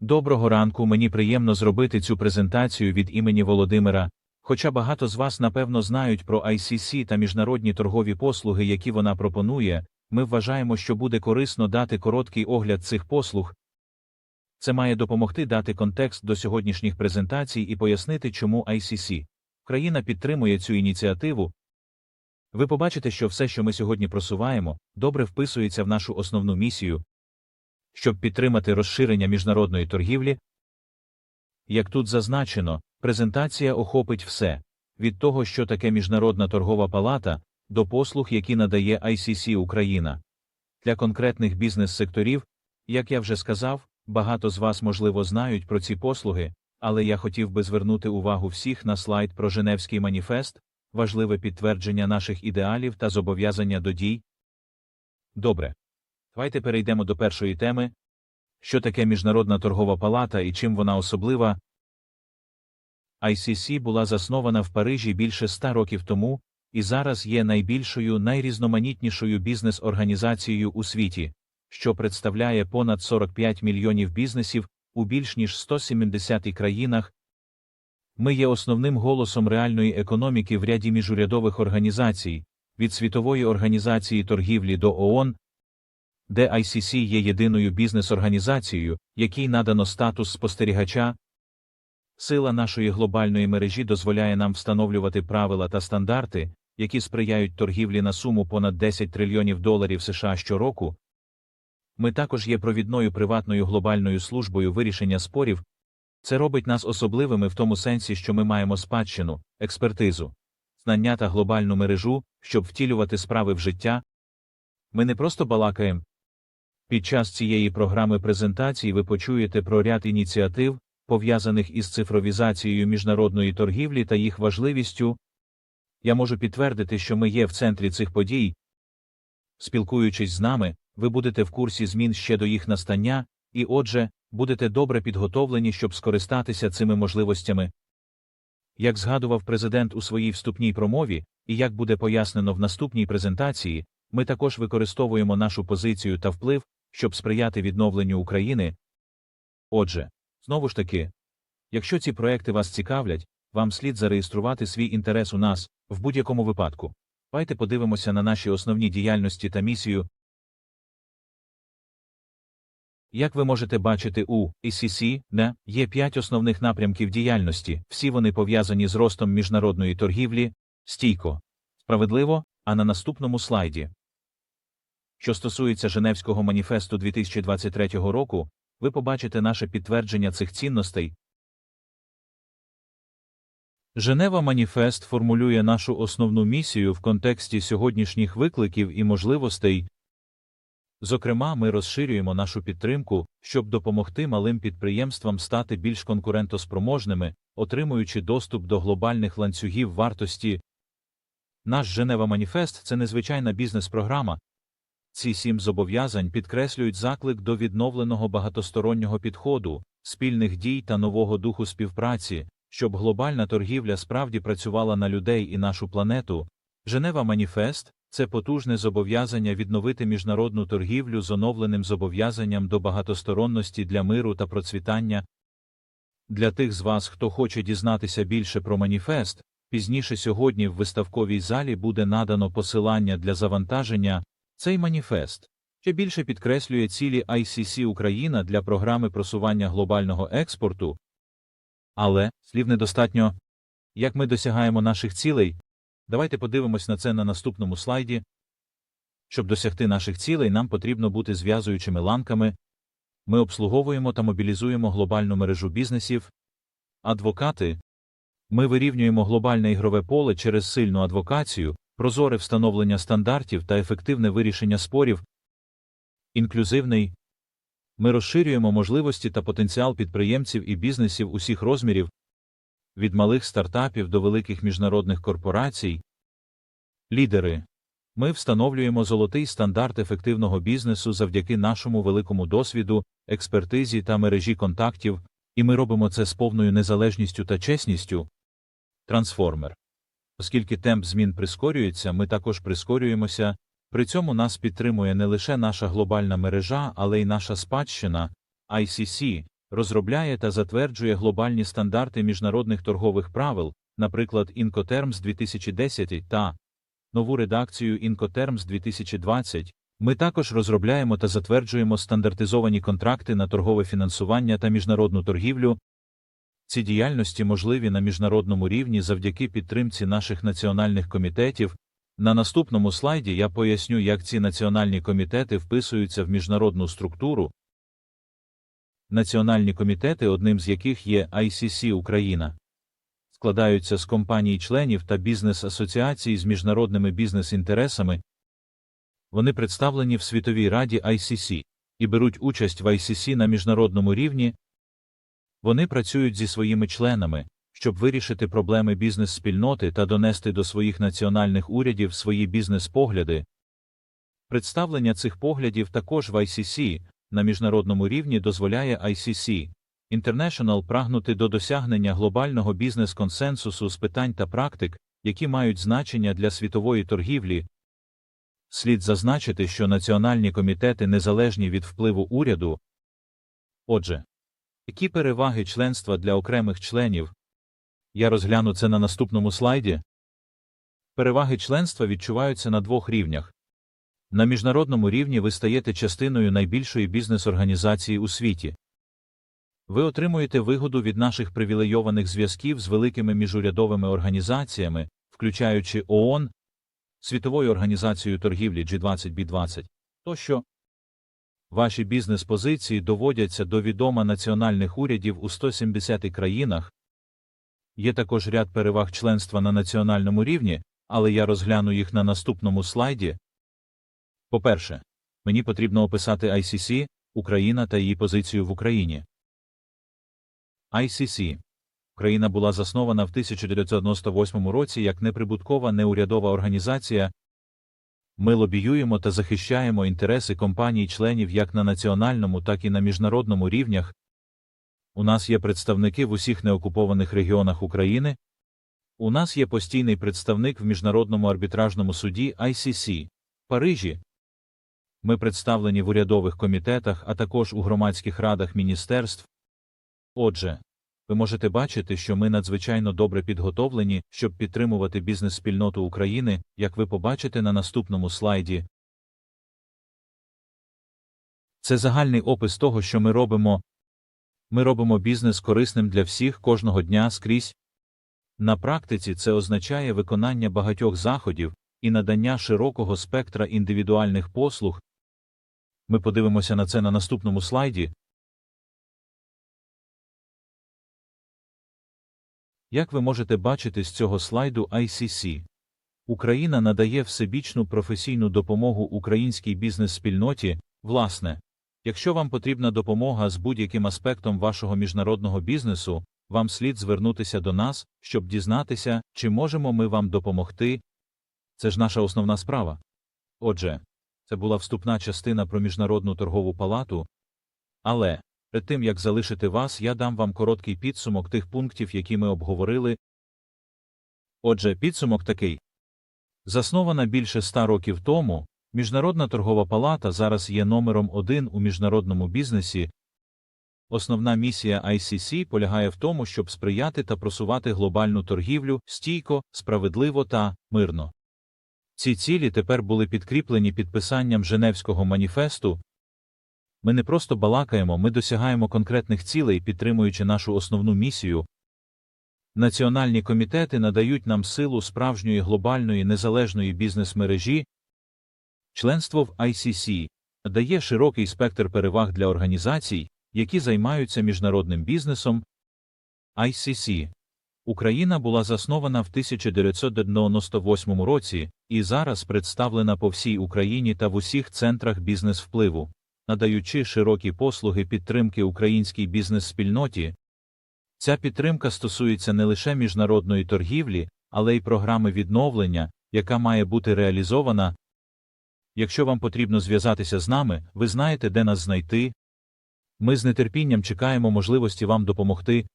Доброго ранку, мені приємно зробити цю презентацію від імені Володимира. Хоча багато з вас напевно знають про ICC та міжнародні торгові послуги, які вона пропонує, ми вважаємо, що буде корисно дати короткий огляд цих послуг. Це має допомогти дати контекст до сьогоднішніх презентацій і пояснити, чому ICC. Країна підтримує цю ініціативу. Ви побачите, що все, що ми сьогодні просуваємо, добре вписується в нашу основну місію, щоб підтримати розширення міжнародної торгівлі. Як тут зазначено, презентація охопить все від того, що таке Міжнародна торгова палата, до послуг, які надає ICC Україна. Для конкретних бізнес-секторів, як я вже сказав, багато з вас, можливо, знають про ці послуги, але я хотів би звернути увагу всіх на слайд про Женевський маніфест, важливе підтвердження наших ідеалів та зобов'язання до дій. Добре. Давайте перейдемо до першої теми. Що таке Міжнародна торгова палата і чим вона особлива? ICC була заснована в Парижі більше ста років тому і зараз є найбільшою, найрізноманітнішою бізнес-організацією у світі, що представляє понад 45 мільйонів бізнесів у більш ніж 170 країнах. Ми є основним голосом реальної економіки в ряді міжурядових організацій, від Світової організації торгівлі до ООН, де ICC є єдиною бізнес-організацією, якій надано статус спостерігача. Сила нашої глобальної мережі дозволяє нам встановлювати правила та стандарти, які сприяють торгівлі на суму понад 10 трильйонів доларів США щороку. Ми також є провідною приватною глобальною службою вирішення спорів. Це робить нас особливими в тому сенсі, що ми маємо спадщину, експертизу, знання та глобальну мережу, щоб втілювати справи в життя. Ми не просто балакаємо. Під час цієї програми презентації ви почуєте про ряд ініціатив, пов'язаних із цифровізацією міжнародної торгівлі та їх важливістю. Я можу підтвердити, що ми є в центрі цих подій. Спілкуючись з нами, ви будете в курсі змін ще до їх настання, і, отже, будете добре підготовлені, щоб скористатися цими можливостями. Як згадував президент у своїй вступній промові, і як буде пояснено в наступній презентації, ми також використовуємо нашу позицію та вплив, щоб сприяти відновленню України. Отже, знову ж таки, якщо ці проекти вас цікавлять, вам слід зареєструвати свій інтерес у нас в будь-якому випадку. Давайте подивимося на наші основні діяльності та місію. Як ви можете бачити у ICC, не є п'ять основних напрямків діяльності, всі вони пов'язані з ростом міжнародної торгівлі, стійко, справедливо, а на наступному слайді. Що стосується Женевського маніфесту 2023 року, ви побачите наше підтвердження цих цінностей. Женева Маніфест формулює нашу основну місію в контексті сьогоднішніх викликів і можливостей. Зокрема, ми розширюємо нашу підтримку, щоб допомогти малим підприємствам стати більш конкурентоспроможними, отримуючи доступ до глобальних ланцюгів вартості. Наш Женева Маніфест це незвичайна бізнес-програма. Ці сім зобов'язань підкреслюють заклик до відновленого багатостороннього підходу, спільних дій та нового духу співпраці, щоб глобальна торгівля справді працювала на людей і нашу планету. Женева Маніфест це потужне зобов'язання відновити міжнародну торгівлю з оновленим зобов'язанням до багатосторонності для миру та процвітання. Для тих з вас, хто хоче дізнатися більше про маніфест, пізніше сьогодні в виставковій залі буде надано посилання для завантаження. Цей маніфест ще більше підкреслює цілі ICC Україна для програми просування глобального експорту. Але слів недостатньо. Як ми досягаємо наших цілей? Давайте подивимось на це на наступному слайді. Щоб досягти наших цілей, нам потрібно бути зв'язуючими ланками. Ми обслуговуємо та мобілізуємо глобальну мережу бізнесів. Адвокати. Ми вирівнюємо глобальне ігрове поле через сильну адвокацію, прозоре встановлення стандартів та ефективне вирішення спорів. Інклюзивний. Ми розширюємо можливості та потенціал підприємців і бізнесів усіх розмірів від малих стартапів до великих міжнародних корпорацій. Лідери. Ми встановлюємо золотий стандарт ефективного бізнесу завдяки нашому великому досвіду, експертизі та мережі контактів, і ми робимо це з повною незалежністю та чесністю. Трансформер. Оскільки темп змін прискорюється, ми також прискорюємося. При цьому нас підтримує не лише наша глобальна мережа, але й наша спадщина ICC, розробляє та затверджує глобальні стандарти міжнародних торгових правил, наприклад, Incoterms 2010 та нову редакцію Incoterms 2020. Ми також розробляємо та затверджуємо стандартизовані контракти на торгове фінансування та міжнародну торгівлю. Ці діяльності можливі на міжнародному рівні завдяки підтримці наших національних комітетів. На наступному слайді я поясню, як ці національні комітети вписуються в міжнародну структуру. Національні комітети, одним з яких є ICC Україна, складаються з компаній-членів та бізнес-асоціацій з міжнародними бізнес-інтересами. Вони представлені в Світовій раді ICC і беруть участь в ICC на міжнародному рівні. Вони працюють зі своїми членами, щоб вирішити проблеми бізнес-спільноти та донести до своїх національних урядів свої бізнес-погляди. Представлення цих поглядів також в ICC на міжнародному рівні дозволяє ICC International прагнути до досягнення глобального бізнес-консенсусу з питань та практик, які мають значення для світової торгівлі. Слід зазначити, що національні комітети незалежні від впливу уряду. Отже, які переваги членства для окремих членів? Я розгляну це на наступному слайді. Переваги членства відчуваються на двох рівнях. На міжнародному рівні ви стаєте частиною найбільшої бізнес-організації у світі. Ви отримуєте вигоду від наших привілейованих зв'язків з великими міжурядовими організаціями, включаючи ООН, Світовою організацією торгівлі G20B20 тощо. Ваші бізнес-позиції доводяться до відома національних урядів у 170 країнах. Є також ряд переваг членства на національному рівні, але я розгляну їх на наступному слайді. По-перше, мені потрібно описати ICC, Україна та її позицію в Україні. ICC Україна була заснована в 1998 році як неприбуткова неурядова організація. Ми лобіюємо та захищаємо інтереси компаній-членів як на національному, так і на міжнародному рівнях. У нас є представники в усіх неокупованих регіонах України. У нас є постійний представник в Міжнародному арбітражному суді ICC Парижі. Ми представлені в урядових комітетах, а також у громадських радах міністерств. Отже, ви можете бачити, що ми надзвичайно добре підготовлені, щоб підтримувати бізнес-спільноту України, як ви побачите на наступному слайді. Це загальний опис того, що ми робимо. Ми робимо бізнес корисним для всіх кожного дня скрізь. На практиці це означає виконання багатьох заходів і надання широкого спектра індивідуальних послуг. Ми подивимося на це на наступному слайді. Як ви можете бачити з цього слайду ICC, Україна надає всебічну професійну допомогу українській бізнес-спільноті, власне. Якщо вам потрібна допомога з будь-яким аспектом вашого міжнародного бізнесу, вам слід звернутися до нас, щоб дізнатися, чи можемо ми вам допомогти. Це ж наша основна справа. Отже, це була вступна частина про міжнародну торгову палату. Але перед тим як залишити вас, я дам вам короткий підсумок тих пунктів, які ми обговорили. Отже, підсумок такий заснована більше ста років тому. Міжнародна торгова палата зараз є номером один у міжнародному бізнесі. Основна місія ICC полягає в тому, щоб сприяти та просувати глобальну торгівлю стійко, справедливо та мирно. Ці цілі тепер були підкріплені підписанням Женевського маніфесту. Ми не просто балакаємо, ми досягаємо конкретних цілей, підтримуючи нашу основну місію. Національні комітети надають нам силу справжньої глобальної незалежної бізнес-мережі. Членство в ICC дає широкий спектр переваг для організацій, які займаються міжнародним бізнесом. ICC Україна була заснована в 1998 році і зараз представлена по всій Україні та в усіх центрах бізнес-впливу, надаючи широкі послуги підтримки українській бізнес-спільноті. Ця підтримка стосується не лише міжнародної торгівлі, але й програми відновлення, яка має бути реалізована. Якщо вам потрібно зв'язатися з нами, ви знаєте, де нас знайти. Ми з нетерпінням чекаємо можливості вам допомогти.